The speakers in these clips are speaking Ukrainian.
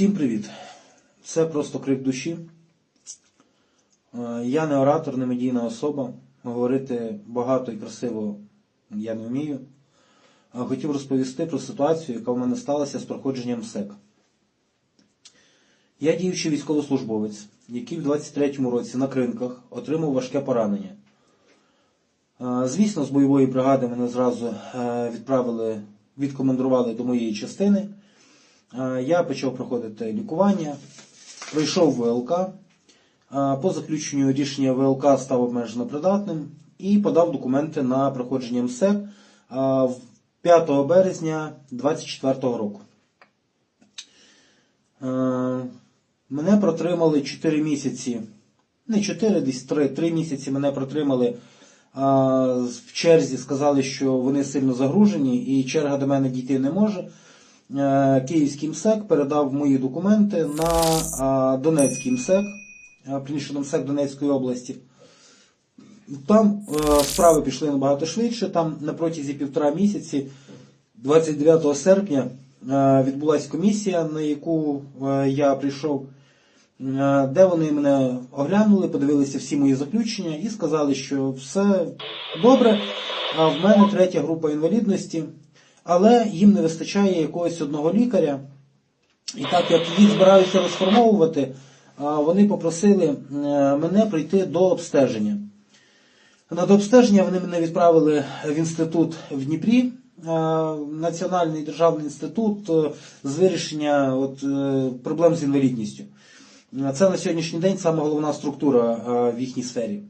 Всім привіт! Це просто крик душі. Е, Я не оратор, не медійна особа. Говорити багато і красиво я не вмію. Е, Хотів розповісти про ситуацію, яка в мене сталася з проходженням СЕК. Я діючий військовослужбовець, який в 23-му році на кринках отримав важке поранення. Е, Звісно, з бойової бригади мене зразу відправили, відкомандрували до моєї частини. Е, Я почав проходити лікування, пройшов ВЛК. Е, По заключенню рішення ВЛК став обмежено придатним і подав документи на проходження МСЕК е, 5 березня 2024 року. Е, Мене протримали 4 місяці, не 4, десь 3, 3 місяці мене протримали в черзі, сказали, що вони сильно загружені і черга до мене дійти не може. Е, Київський МСЕК передав мої документи на Донецький МСЕК, а, приміщено МСЕК Донецької області. Там е, справи пішли набагато швидше. Там на протязі півтора місяці, 29 серпня, е, відбулася комісія, на яку е, я прийшов, е, де вони мене оглянули, подивилися всі мої заключення і сказали, що все добре, а в мене третя група інвалідності, але їм не вистачає якогось одного лікаря. І так як їх збираються розформовувати, вони попросили е, мене прийти до обстеження. На дообстеження вони мене відправили в інститут в Дніпрі, е, Національний державний інститут е, з вирішення от, проблем з інвалідністю. Це на сьогоднішній день саме головна структура в їхній сфері.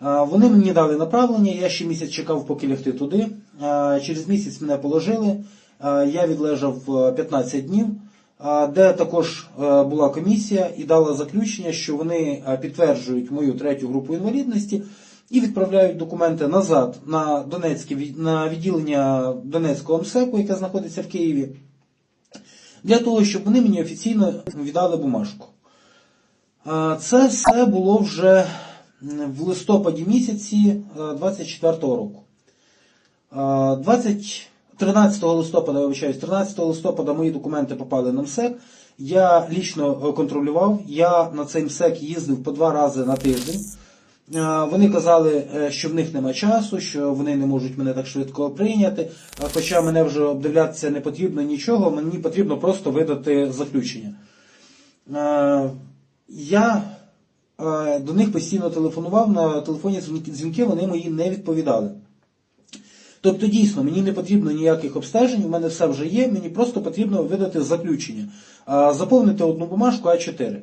Вони мені дали направлення, я ще місяць чекав, поки лягти туди. Е, Через місяць мене положили. Е, Я відлежав е, 15 днів, е, де також була комісія і дала заключення, що вони підтверджують мою третю групу інвалідності і відправляють документи назад на Донецьке на відділення Донецького МСЕКу, яке знаходиться в Києві, для того, щоб вони мені офіційно віддали бумажку. Це все було вже в листопаді місяці 24-го року. Е, 20, 13 листопада, вибачаюсь, 13 листопада мої документи попали на МСЕК. Я лічно е, контролював. Я на цей МСЕК їздив по два рази на тиждень. Вони казали, е, що в них нема часу, що вони не можуть мене так швидко прийняти. Хоча мене вже обдивлятися не потрібно нічого, мені потрібно просто видати заключення. Я е, до них постійно телефонував, на телефонні дзвінки- дзвінки вони мої не відповідали. Тобто, дійсно, мені не потрібно ніяких обстежень, у мене все вже є, мені просто потрібно видати заключення, заповнити одну бумажку А4.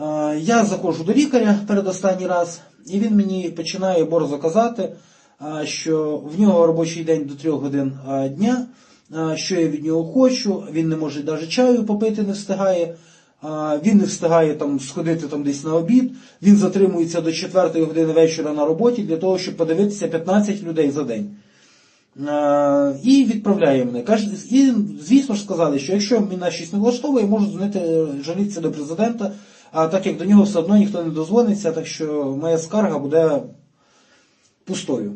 Е, Я заходжу до лікаря передостанній раз, і він мені починає борзо казати, що в нього робочий день до 3 годин дня, що я від нього хочу, він не може навіть чаю попити, не встигає. Він не встигає там сходити там десь на обід, він затримується до 4 години вечора на роботі для того, щоб подивитися 15 людей за день. І відправляє мене. І звісно ж сказали, що якщо мене щось не влаштовує, можу дзвонити жалітися до президента, а так як до нього все одно ніхто не дозвониться, так що моя скарга буде пустою.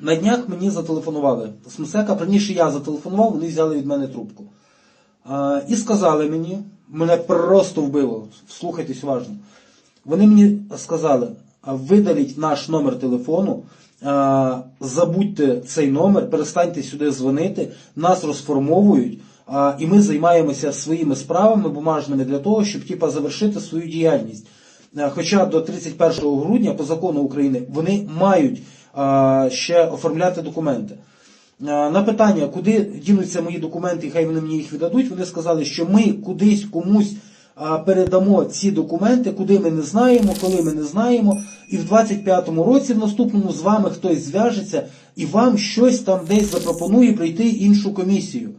На днях мені зателефонували з МСЕКа, раніше я зателефонував, вони взяли від мене трубку. І сказали мені, мене просто вбило, слухайтесь уважно. Вони мені сказали, видаліть наш номер телефону, забудьте цей номер, перестаньте сюди дзвонити, нас розформовують, і ми займаємося своїми справами бумажними для того, щоб типа, завершити свою діяльність. Хоча до 31 грудня по закону України вони мають ще оформляти документи. Е, На питання, куди дінуться мої документи, хай вони мені їх віддадуть, вони сказали, що ми кудись комусь передамо ці документи, куди ми не знаємо, коли ми не знаємо. І в 25-му році, в наступному, з вами хтось зв'яжеться і вам щось там десь запропонує прийти іншу комісію.